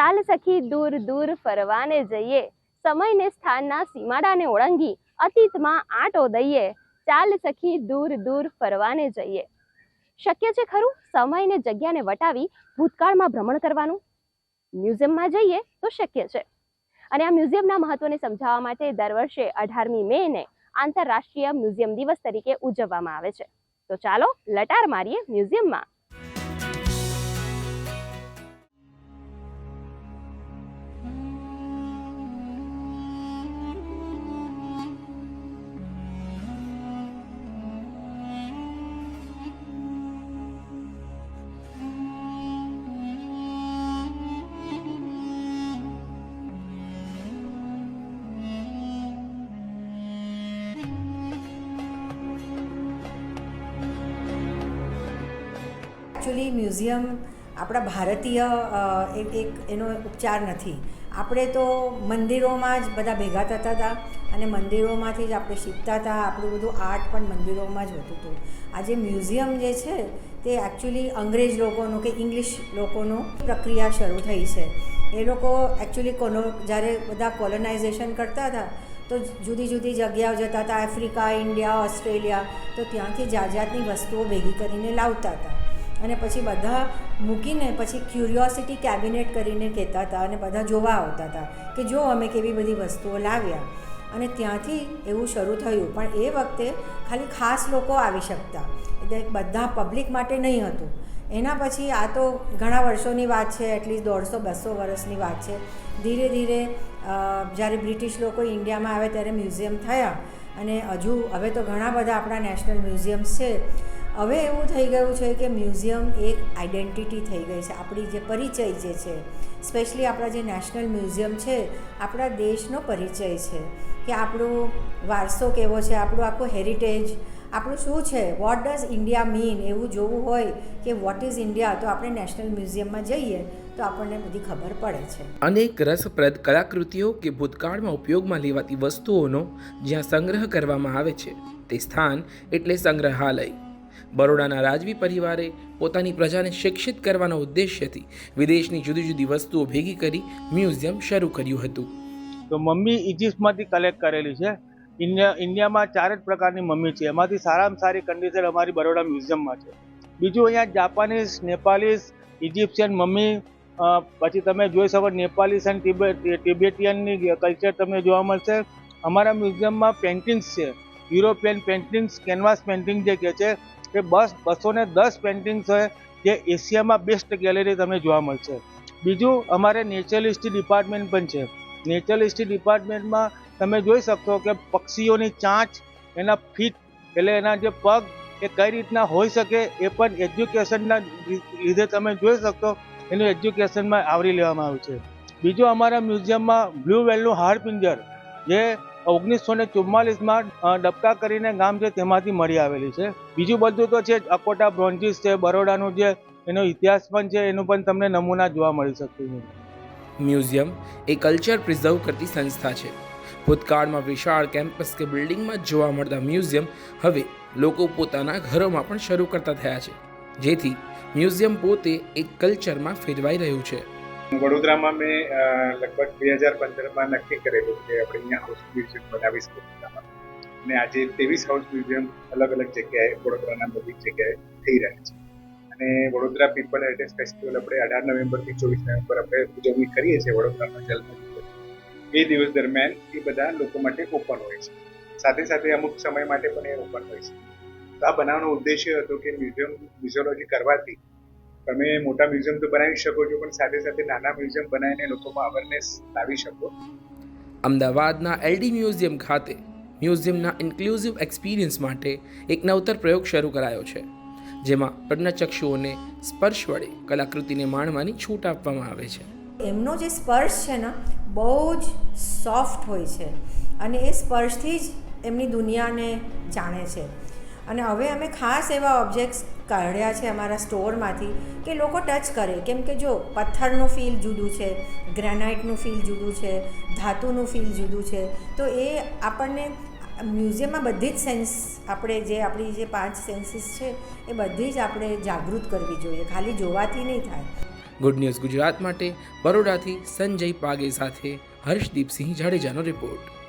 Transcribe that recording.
ચાલ સખી, દૂર દૂર ફરવાને જઈએ. સમયને સ્થાનના સીમાડાને ઓળંગી અતીતમાં આંટો દઈએ. ચાલ સખી, દૂર દૂર ફરવાને જઈએ. શક્ય છે ખરું સમય ને જગ્યાને વટાવી ભૂતકાળમાં ભ્રમણ કરવાનું? મ્યુઝિયમમાં જઈએ તો શક્ય છે. અને આ મ્યુઝિયમના મહત્વને સમજાવવા માટે દર વર્ષે અઢારમી મે ને આંતરરાષ્ટ્રીય મ્યુઝિયમ દિવસ તરીકે ઉજવવામાં આવે છે. તો ચાલો લટાર મારીએ મ્યુઝિયમમાં. એકચ્યુઅલી મ્યુઝિયમ આપણા ભારતીય એક, એનો ઉપચાર નથી. આપણે તો મંદિરોમાં જ બધા ભેગા થતા હતા અને મંદિરોમાંથી જ આપણે શીખતા હતા, આપણું બધું આર્ટ પણ મંદિરોમાં જ હોતું હતું. આજે મ્યુઝિયમ જે છે, તે એકચ્યુઅલી અંગ્રેજ લોકોનું કે ઇંગ્લિશ લોકોનું પ્રક્રિયા શરૂ થઈ છે. એ લોકો એકચ્યુઅલી કોલો જ્યારે બધા કોલોનાઇઝેશન કરતા હતા, તો જુદી જુદી જગ્યાઓ જતા હતા આફ્રિકા ઇન્ડિયા ઓસ્ટ્રેલિયા તો ત્યાંથી જાત જાતની વસ્તુઓ ભેગી કરીને લાવતા હતા. અને પછી બધા મૂકીને પછી ક્યુરિયોસિટી કેબિનેટ કરીને કહેતા હતા અને બધા જોવા આવતા હતા કે જો અમે કેવી બધી વસ્તુઓ લાવ્યા. અને ત્યાંથી એવું શરૂ થયું. પણ એ વખતે ખાલી ખાસ લોકો આવી શકતા. એટલે બધા પબ્લિક માટે નહીં હતું. એના પછી આ તો ઘણા વર્ષોની વાત છે એટલીસ્ટ દોઢસો, બસો વર્ષની વાત છે. ધીરે ધીરે જ્યારે બ્રિટિશ લોકો ઇન્ડિયામાં આવે ત્યારે મ્યુઝિયમ થયા. અને હજુ હવે તો ઘણા બધા આપણા નેશનલ મ્યુઝિયમ્સ છે. હવે એવું થઈ ગયું છે કે મ્યુઝિયમ એક આઈડેન્ટિટી થઈ ગઈ છે. આપણી જે પરિચય જે છે, સ્પેશિયલી આપણા જે નેશનલ મ્યુઝિયમ છે, આપણા દેશનો પરિચય છે કે આપણો વારસો કેવો છે, આપણું આખું હેરિટેજ, આપણું શું છે વોટ ડઝ ઇન્ડિયા મીન એવું જોવું હોય કે વોટ ઇઝ ઇન્ડિયા તો આપણે નેશનલ મ્યુઝિયમમાં જઈએ તો આપણને બધી ખબર પડે છે. અનેક રસપ્રદ કલાકૃતિઓ કે ભૂતકાળમાં ઉપયોગમાં લેવાતી વસ્તુઓનો જ્યાં સંગ્રહ કરવામાં આવે છે, તે સ્થાન એટલે સંગ્રહાલય. બરોડાના રાજવી પરિવારે પોતાની પ્રજાને શિક્ષિત કરવાના ઉદ્દેશ્યથી વિદેશની જુદી જુદી વસ્તુઓ ભેગી કરી મ્યુઝિયમ શરૂ કર્યું હતું. તો મમ્મી ઇજિપ્તમાંથી કલેક્ટ કરેલી છે. ઇન્ડિયા, ઇન્ડિયામાં ચાર જ પ્રકારની મમ્મી છે. એમાંથી સારામાં સારી કન્ડિશન અમારી બરોડા મ્યુઝિયમમાં છે. બીજું અહીંયા જાપાનીઝ નેપાલીઝ ઇજિપ્શિયન મમ્મી પછી તમે જોઈ શકો નેપાલીસ એન્ડ ટિબેટિયનની કલ્ચર તમને જોવા મળશે. અમારા મ્યુઝિયમમાં પેઇન્ટિંગ્સ છે. યુરોપિયન પેઇન્ટિંગ્સ કેનવાસ પેઇન્ટિંગ જે કહે છે એ બસ બસો ને દસ પેન્ટિંગ્સ છે જે એશિયામાં બેસ્ટ ગેલેરી તમને જોવા મળશે. બીજું, અમારે નેચરલિસ્ટી ડિપાર્ટમેન્ટ પણ છે. નેચરલિસ્ટી ડિપાર્ટમેન્ટમાં તમે જોઈ શકશો કે પક્ષીઓની ચાંચ, એના ફીટ એટલે એના જે પગ, એ કઈ રીતના હોઈ શકે એ પણ એજ્યુકેશનના લીધે તમે જોઈ શકશો. એનું એજ્યુકેશનમાં આવરી લેવામાં આવ્યું છે. બીજું, અમારા મ્યુઝિયમમાં બ્લુ વેલનું હાડપિંજર જે ઓગણીસો ને ચુમ્માલીસમાં ડબકા કરીને ગામ છે તેમાંથી મળી આવેલી છે. બીજું બધું તો છે અકોટા બ્રોન્જીસ છે, બરોડાનું જે એનો ઇતિહાસ પણ છે, એનું પણ તમને નમૂના જોવા મળી શકતું છે મ્યુઝિયમ એ કલ્ચર પ્રિઝર્વ કરતી સંસ્થા છે. ભૂતકાળમાં વિશાળ કેમ્પસ કે બિલ્ડિંગમાં જોવા મળતા મ્યુઝિયમ હવે લોકો પોતાના ઘરોમાં પણ શરૂ કરતા થયા છે. જેથી મ્યુઝિયમ પોતે એક કલ્ચરમાં ફેરવાઈ રહ્યું છે. વડોદરામાં મેં લગભગ બે હજાર પંદરમાં નક્કી કરેલું કે આપણે અહીંયા હાઉસ મ્યુઝિયમ બનાવીશું વડોદરામાં. અને આજે ત્રેવીસ હાઉસ મ્યુઝિયમ અલગ અલગ જગ્યાએ, વડોદરાના બધી જગ્યાએ થઈ રહ્યા છે. અને વડોદરા પીપલ હેરિટેજ ફેસ્ટિવલ આપણે અઢાર નવેમ્બરથી ચોવીસ નવેમ્બર આપણે ઉજવણી કરીએ છીએ વડોદરાનો જન્મ એ દિવસ દરમિયાન એ બધા લોકો માટે ઓપન હોય છે. સાથે સાથે અમુક સમય માટે પણ એ ઓપન હોય છે. તો આ બનાવવાનો ઉદ્દેશ્ય હતો કે મ્યુઝિયમ મ્યુઝિયોલોજી કરવાથી તમે મોટા મ્યુઝિયમ તો બનાવી શકો છો પણ સાથે સાથે નાના મ્યુઝિયમ બનાવીને લોકોમાં અવેરનેસ લાવી શકો. અમદાવાદના એલડી મ્યુઝિયમ ખાતે મ્યુઝિયમના ઇન્ક્લુઝિવ એક્સપિરિયન્સ માટે એક નવતર પ્રયોગ શરૂ કરાયો છે જેમાં પ્રજ્ઞાચક્ષુઓને સ્પર્શ વડે કલાકૃતિને માણવાની છૂટ આપવામાં આવે છે. એમનો જે સ્પર્શ છે ને બહુ જ સોફ્ટ હોય છે અને એ સ્પર્શથી જ એમની દુનિયાને જાણે છે. અને હવે અમે ખાસ એવા ઓબ્જેક્ટ્સ કાઢ્યા છે અમારા સ્ટોરમાંથી કે લોકો ટચ કરે. કેમ કે જો પથ્થરનું ફીલ જુદું છે, ગ્રેનાઇટનું ફીલ જુદું છે, ધાતુનું ફીલ જુદું છે, તો એ આપણને મ્યુઝિયમમાં બધી જ સેન્સ આપણે જે આપણી જે પાંચ સેન્સીસ છે એ બધી જ આપણે જાગૃત કરવી જોઈએ. ખાલી જોવાથી નહીં થાય. ગુડ ન્યૂઝ ગુજરાત માટે બરોડાથી સંજય પાગે સાથે હર્ષદીપસિંહ જાડેજાનો રિપોર્ટ